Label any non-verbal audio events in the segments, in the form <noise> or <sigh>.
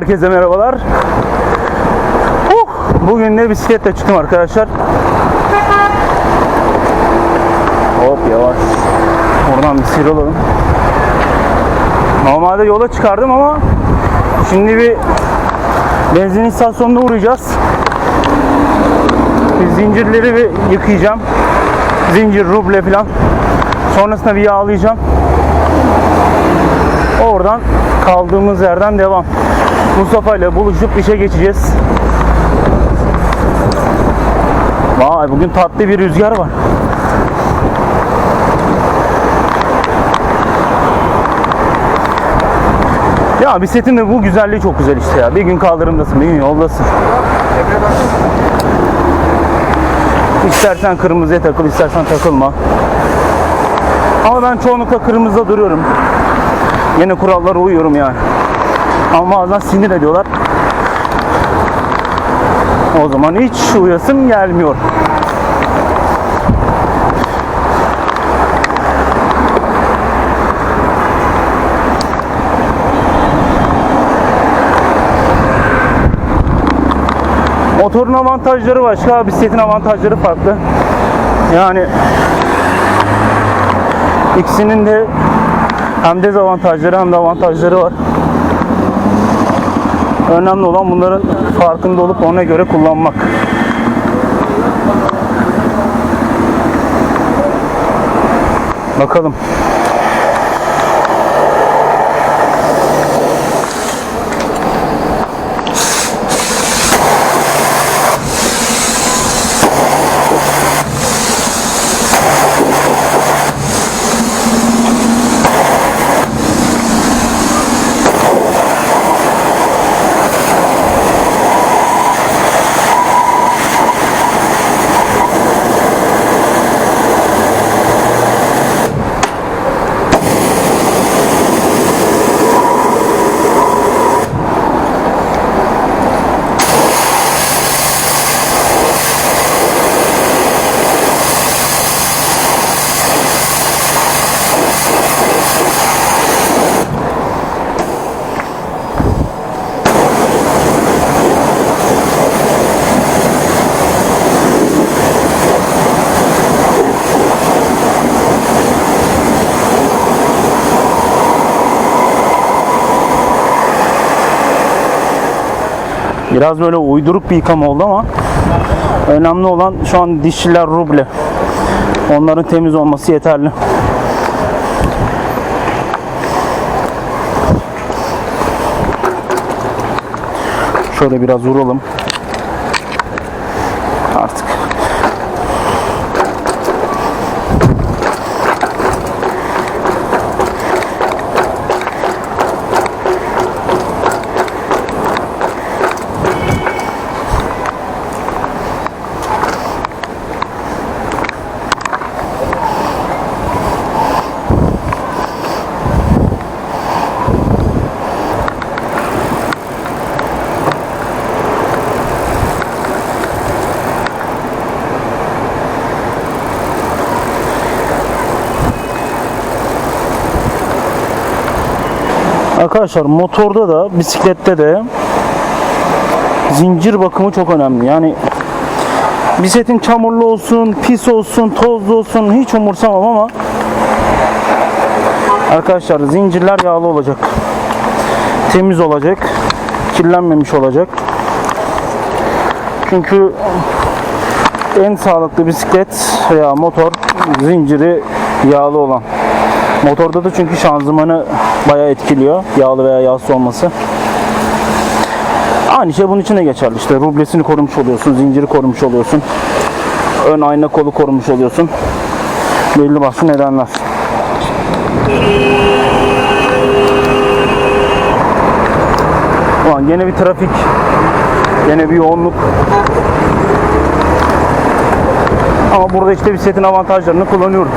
Herkese merhabalar. Bugün de bisikletle çıktım arkadaşlar. Hop yavaş. Oradan bir sıyrılalım. Normalde yola çıkardım ama şimdi bir benzin istasyonuna uğrayacağız. Bir zincirleri bir yıkayacağım. Zincir, ruble falan. Sonrasında bir yağlayacağım. Oradan kaldığımız yerden devam. Mustafa ile buluşup işe geçeceğiz. Vay bugün tatlı bir rüzgar var. Ya bisikletin de bu güzelliği çok güzel işte ya. Bir gün kaldırımdasın, bir gün yoldasın. İstersen kırmızıya takıl, istersen takılma. Ama ben çoğunlukla kırmızıda duruyorum. Yine kurallara uyuyorum yani. Ama bazen sinir ediyorlar. O zaman hiç uyasım gelmiyor. Motorun avantajları başka, bisikletin avantajları farklı. Yani ikisinin de hem dezavantajları hem de avantajları var. Önemli olan bunların farkında olup ona göre kullanmak. Bakalım. Biraz böyle uyduruk bir yıkama oldu ama önemli olan şu an dişliler ruble. Onların temiz olması yeterli. Şöyle biraz vuralım. Arkadaşlar motorda da bisiklette de zincir bakımı çok önemli. Yani bisikletin çamurlu olsun, pis olsun, tozlu olsun hiç umursamam ama arkadaşlar zincirler yağlı olacak. Temiz olacak. Kirlenmemiş olacak. Çünkü en sağlıklı bisiklet veya motor zinciri yağlı olan. Motorda da çünkü şanzımanı bayağı etkiliyor. Yağlı veya yağsız olması. Aynı şey bunun için de geçerli. İşte rublesini korumuş oluyorsun, zinciri korumuş oluyorsun. Ön ayna kolu korumuş oluyorsun. Belli başlı nedenler. Ulan gene bir trafik. Gene bir yoğunluk. Ama burada işte bisikletin avantajlarını kullanıyorum.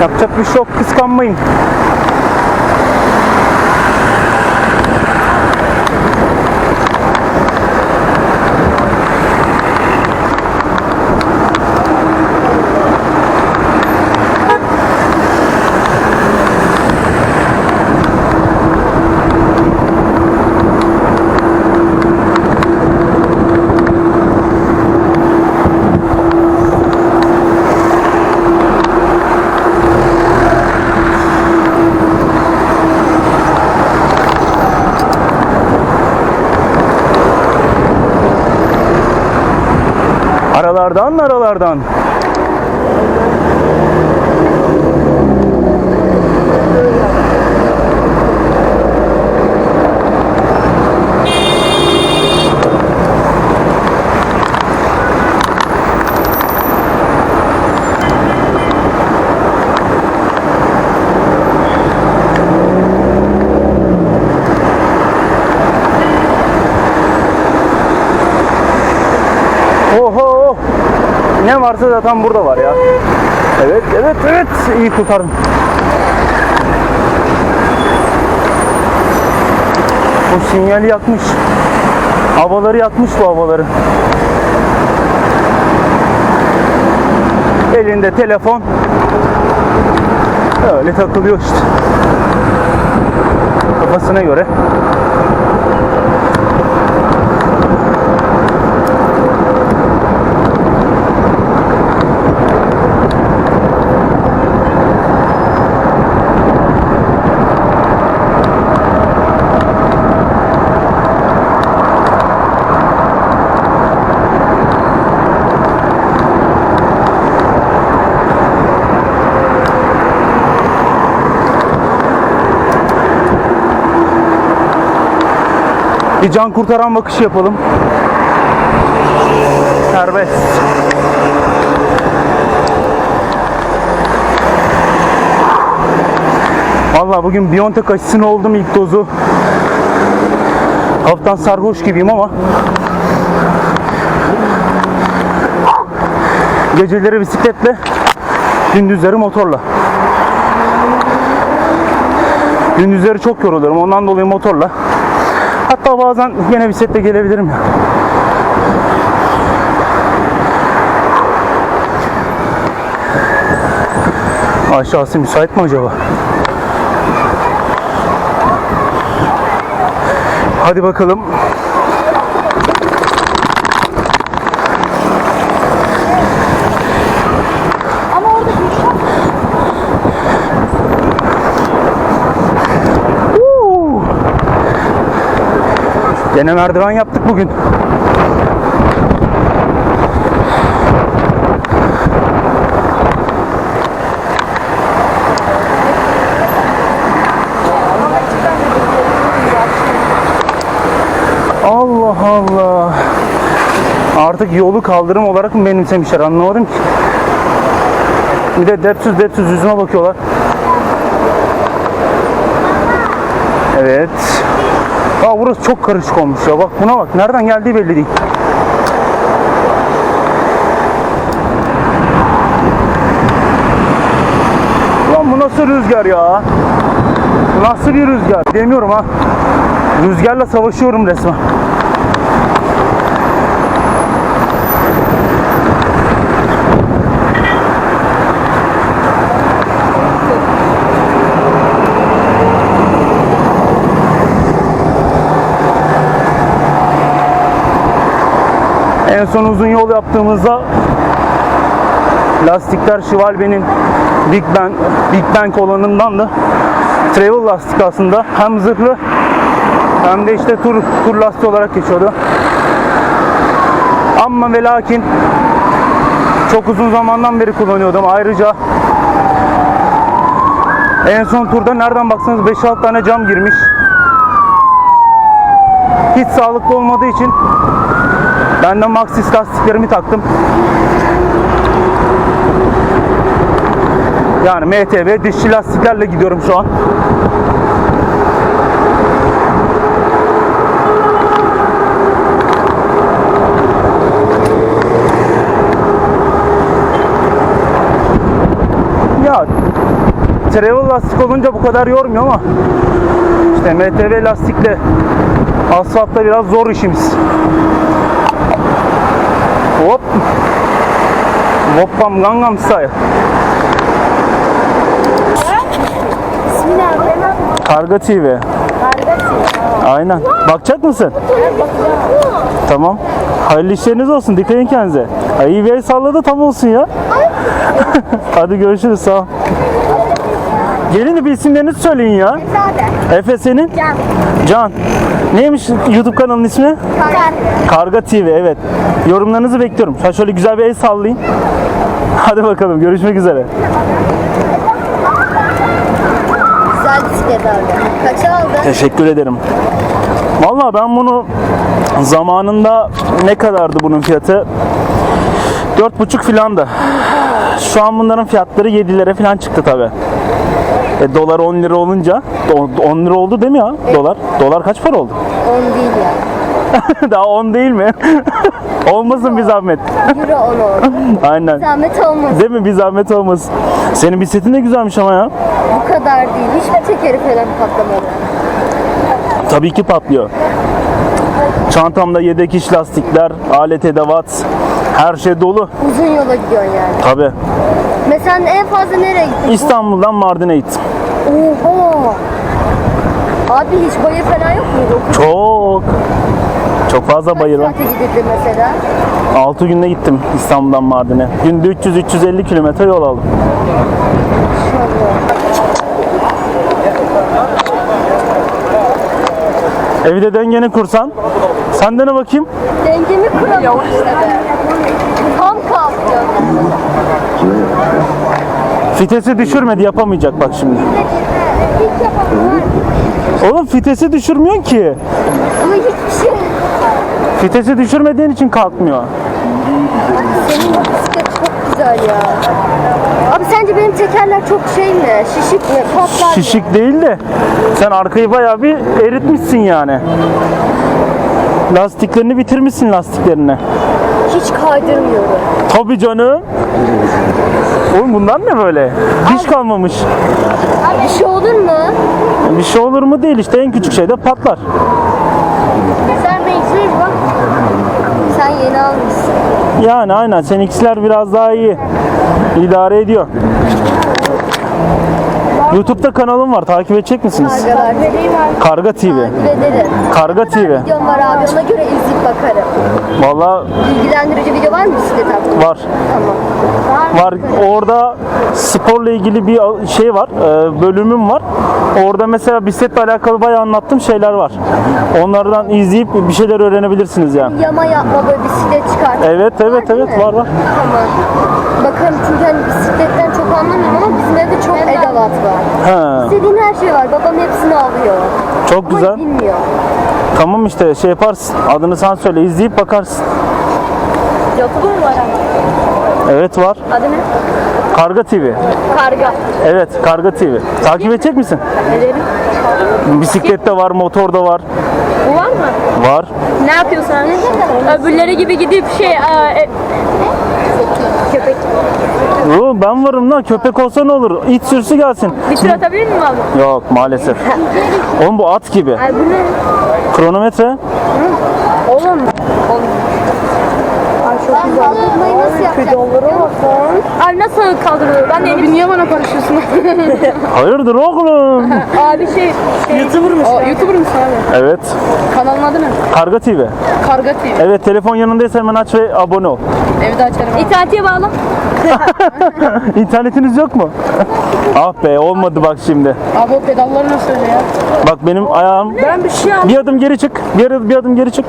Yapacak bir şey yok. Kıskanmayın. Aralardan aralardan. Ne varsa zaten burada var ya. Evet, evet, evet. İyi kurtardım. Bu sinyali yakmış. Havaları yakmış bu havaları. Elinde telefon. Öyle takılıyor işte. Kafasına göre. Bir can kurtaran bakışı yapalım. Serbest. Vallahi bugün Biontech aşısını oldum ilk dozu. Hafiften sarhoş gibiyim ama geceleri bisikletle gündüzleri motorla. Gündüzleri çok yoruluyorum ondan dolayı motorla. Hatta bazen yine bisikletle gelebilirim ya. Aşağısı müsait mi acaba? Hadi bakalım. Gene merdiven yaptık bugün. Allah Allah. Artık yolu kaldırım olarak mı benimsemişler anlamadım ki. Bir de depsiz depsiz yüzüme bakıyorlar. Evet. Aa burası çok karışık olmuş ya. Bak buna bak. Nereden geldiği belli değil. Lan bu nasıl rüzgar ya? Bu nasıl bir rüzgar? Demiyorum ha. Rüzgarla savaşıyorum resmen. En son uzun yol yaptığımızda lastikler Schwalbe'nin Big Bang, Big Bang olanından da travel lastik aslında hem zırhlı hem de işte tur, tur lastiği olarak geçiyordu. Ama ve lakin çok uzun zamandan beri kullanıyordum. Ayrıca en son turda nereden baksanız 5-6 tane cam girmiş. Hiç sağlıklı olmadığı için ben de Maxxis lastiklerimi taktım. Yani MTB dişli lastiklerle gidiyorum şu an. Ya travel lastik olunca bu kadar yormuyor ama işte MTB lastikle asfaltta biraz zor işimiz. Hop. Hoppam Gangnam Style. ne abi? Karga TV. Aynen. Bakacak mısın? Tamam. Hayırlı işleriniz olsun. Dikkat edin kendinize. Ay, iyi bir el salladı tam olsun ya. <laughs> Hadi görüşürüz. Sağ ol. Gelin bir isimlerinizi söyleyin ya. Sade. Efe senin? Can. Can. Neymiş YouTube kanalının ismi? Kar. Karga TV evet. Yorumlarınızı bekliyorum. Sen şöyle güzel bir el sallayın. Hadi bakalım görüşmek üzere. Güzel bisiklet abi. Kaça aldın? Teşekkür ederim. Vallahi ben bunu zamanında ne kadardı bunun fiyatı? 4,5 filandı. Şu an bunların fiyatları 7'lere falan çıktı tabi. E, dolar 10 lira olunca do- 10 lira oldu değil mi ya? Dolar. Dolar kaç para oldu? 10 değil ya. <laughs> Daha 10 değil mi? <laughs> Olmasın bir zahmet. Euro 10 oldu. <laughs> Aynen. Zahmet olmaz. Değil mi? Bir zahmet olmasın. Senin bisikletin de güzelmiş ama ya. Bu kadar değil. Hiç mi tekeri falan patlamadı? Tabii ki patlıyor. Çantamda yedek iş lastikler, alet edevat, her şey dolu. Uzun yola gidiyorsun yani. Tabii. Mesela en fazla nereye gittin? İstanbul'dan Mardin'e gittim. Oha. Abi hiç bayır falan yok muydu? Okul Çok. Çok fazla bayır var. saate gidildi mesela? 6 günde gittim İstanbul'dan Mardin'e. Günde 300-350 kilometre yol aldım. Evde dengeni kursan. Sen dene bakayım. Dengemi kuramıyorum işte. Tam kalkıyor. Fitesi düşürmedi yapamayacak bak şimdi. Hiç yapamam. Oğlum fitesi düşürmüyorsun ki. Ama hiçbir şey. Fitesi düşürmediğin için kalkmıyor. Senin bu bisiklet çok güzel ya. Abi sence benim tekerler çok şey mi? Şişik mi? Patlar mı? Şişik değil de sen arkayı bayağı bir eritmişsin yani. Lastiklerini bitirmişsin lastiklerini. Hiç kaydırmıyorum. Tabii canım. Oğlum bunlar ne böyle? Diş kalmamış. Abi bir şey olur mu? Bir şey olur mu değil işte en küçük şeyde patlar. Sen benziyor bak. Sen yeni almışsın. Yani aynen seninkiler biraz daha iyi. İdare ediyor. YouTube'da kanalım var takip edecek misiniz? Kargalar. Karga TV. Takip ederim. Karga TV. Videom var abi ona göre izleyip bakarım. Valla Bilgilendirici video var mı bisiklet hakkında? var. Tamam. var. Orada sporla ilgili bir şey var, e, bölümüm var. Orada mesela bisikletle alakalı bayağı anlattığım şeyler var. Onlardan izleyip bir şeyler öğrenebilirsiniz yani. Yama yapma böyle bisiklet çıkart. Evet, evet, değil evet, mi? var, var. Tamam. Bakarım çünkü hani bisikletten anlamıyorum ama bizim evde çok edevat var. He, İstediğin her şey var. Babam hepsini alıyor. çok Ama güzel. bilmiyor. Tamam işte şey yaparsın. Adını sen söyle, izleyip bakarsın. YouTube'u mu var ama? Evet var. Adı ne? Karga TV. Karga. Evet, Karga TV. Takip edecek misin? Ederim. Bisiklette var, motorda var. Bu var mı? Var. Ne yapıyorsun abi? Öbürleri gibi gidip şey e, e, köpek. Yo, ben varım lan. Köpek olsa ne olur? İç sürüsü gelsin. Bir tur atabilir miyim abi? Yok maalesef. Oğlum bu at gibi. Ay bu ne? Kronometre. Oğlum. Ben kaldırmayı nasıl yapacağım? Abi nasıl kaldırılıyor? Ben de Abi niye bana karışıyorsun? <laughs> Hayırdır oğlum? <laughs> abi şey, şey YouTuber musun? YouTuber musun abi? evet. Kanalın adı ne? Karga TV. Karga TV. Evet telefon yanındaysa hemen aç ve abone ol. Evde açarım abi. İnternete bağla. <laughs> İnternetiniz yok mu? ah be olmadı bak şimdi. Abi o pedalları nasıl öyle ya? Bak benim ayağım Ben bir şey aldım. bir adım geri çık. Bir, bir adım geri çık.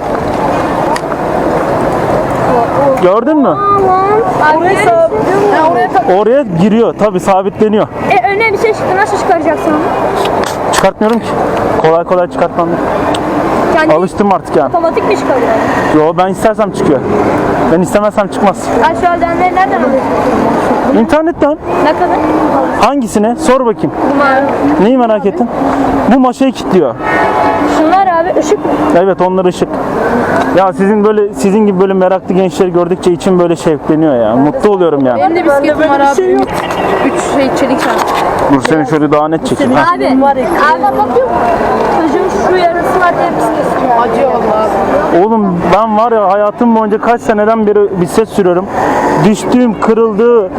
Gördün mü? Oraya oraya tak. Oraya giriyor. Tabi sabitleniyor. E önüne bir şey çıktı. Nasıl çıkaracaksın onu? Çıkartmıyorum ki. Kolay kolay çıkartmam. Kendi Alıştım artık yani. otomatik mi çıkarıyor? Yo ben istersem çıkıyor. Ben istemezsem çıkmaz. Aşağıdan ne nereden alıyorsun? İnternetten Ne kadar? hangisine? Sor bakayım. Bunlar. Neyi merak ettin? Bu maşayı kilitliyor. Şunlar abi ışık mı? Evet onlar ışık. Ya sizin böyle sizin gibi böyle meraklı gençleri gördükçe içim böyle şevkleniyor ya. Mutlu oluyorum yani. Benim de bisikletim var abi. Ümit. Üç şey çelik şart. Dur seni şöyle daha net çekeyim. ha. Abi. Abi bakıyor musun? Çocuğun Şu yarısı var diye bisiklet Acıyor vallahi. Oğlum ben var ya hayatım boyunca kaç seneden beri bisiklet sürüyorum. Düştüm, kırıldı,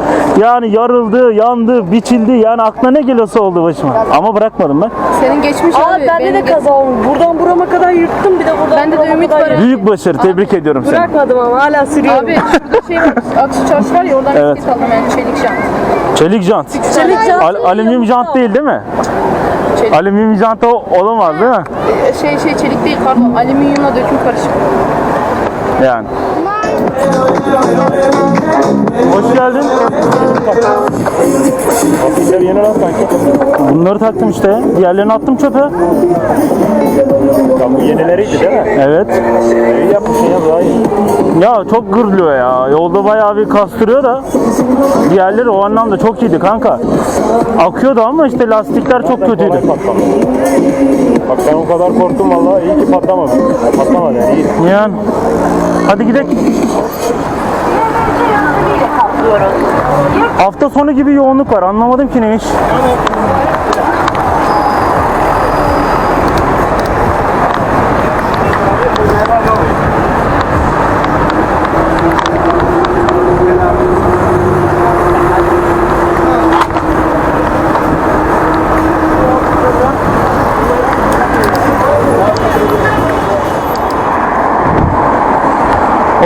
yani yarıldı, yandı, biçildi. Yani aklına ne geliyorsa oldu başıma. Ama bırakmadım ben. Senin geçmiş Aa abi. bende de kaza olmuş. Buradan burama kadar yırttım bir de buradan Bende de burama ümit kadar var. Büyük başarı. Tebrik ediyorum seni. Bırakmadım ama hala sürüyorum. Abi şurada şey var. Aksu çarşı var ya oradan Evet. bisiklet aldım yani çelik şant. Çelik jant. Çelik jant. Al- alüminyum jant değil değil mi? Çelik. Alüminyum jant olamaz değil mi? Şey şey çelik değil pardon. Alüminyumla döküm karışık. Yani. Hoş geldin. yeni lan. Bunları taktım işte. Diğerlerini attım çöpe. Ya bu yenileriydi değil mi? Evet. İyi yapmışsın ya daha iyi. Ya çok gırlıyor ya. Yolda bayağı bir kastırıyor da. Diğerleri o anlamda çok iyiydi kanka. Akıyordu ama işte lastikler çok kötüydü. Kolay. Bak ben o kadar korktum vallahi iyi ki patlamadı. Patlamadı yani iyi. Yani. Hadi gidelim. Hafta sonu gibi yoğunluk var. Anlamadım ki ne iş.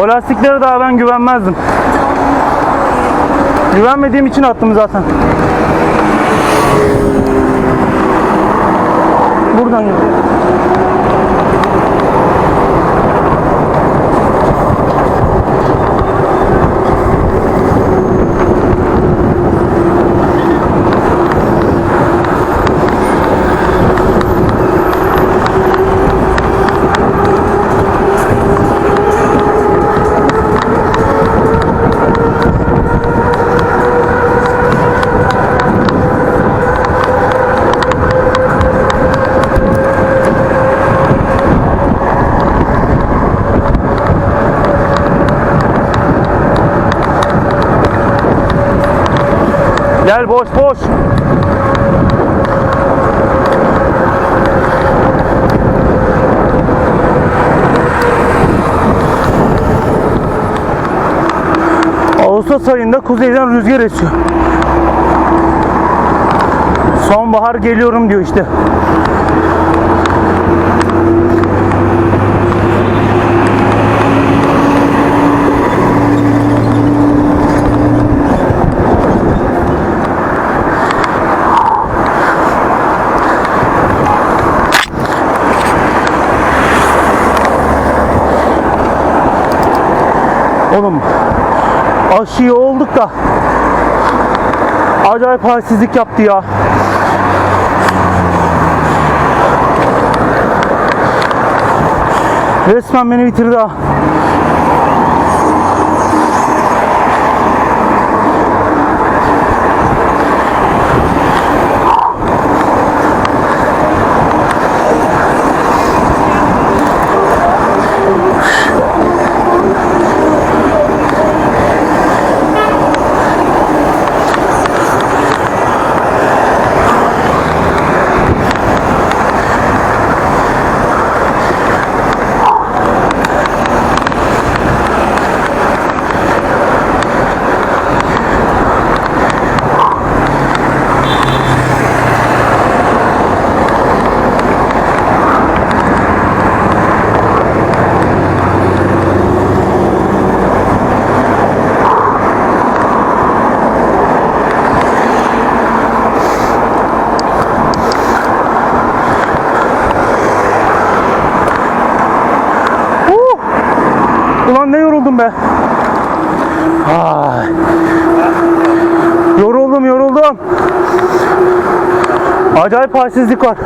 O lastiklere daha ben güvenmezdim. Güvenmediğim için attım zaten. Buradan gidiyor. Boş boş. Ağustos ayında kuzeyden rüzgar esiyor. Sonbahar geliyorum diyor işte. Oğlum aşıyı olduk da acayip halsizlik yaptı ya. Resmen beni bitirdi ha. Uh! Ulan ne yoruldum be. Ay. Yoruldum yoruldum. Acayip halsizlik var.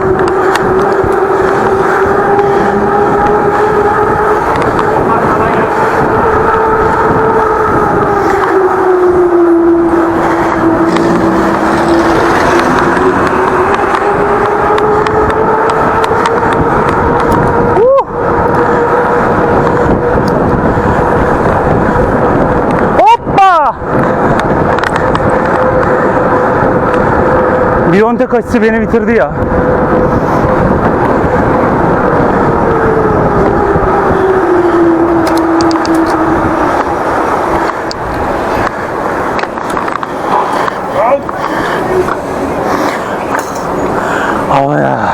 Piontek açısı beni bitirdi ya. Hava ya.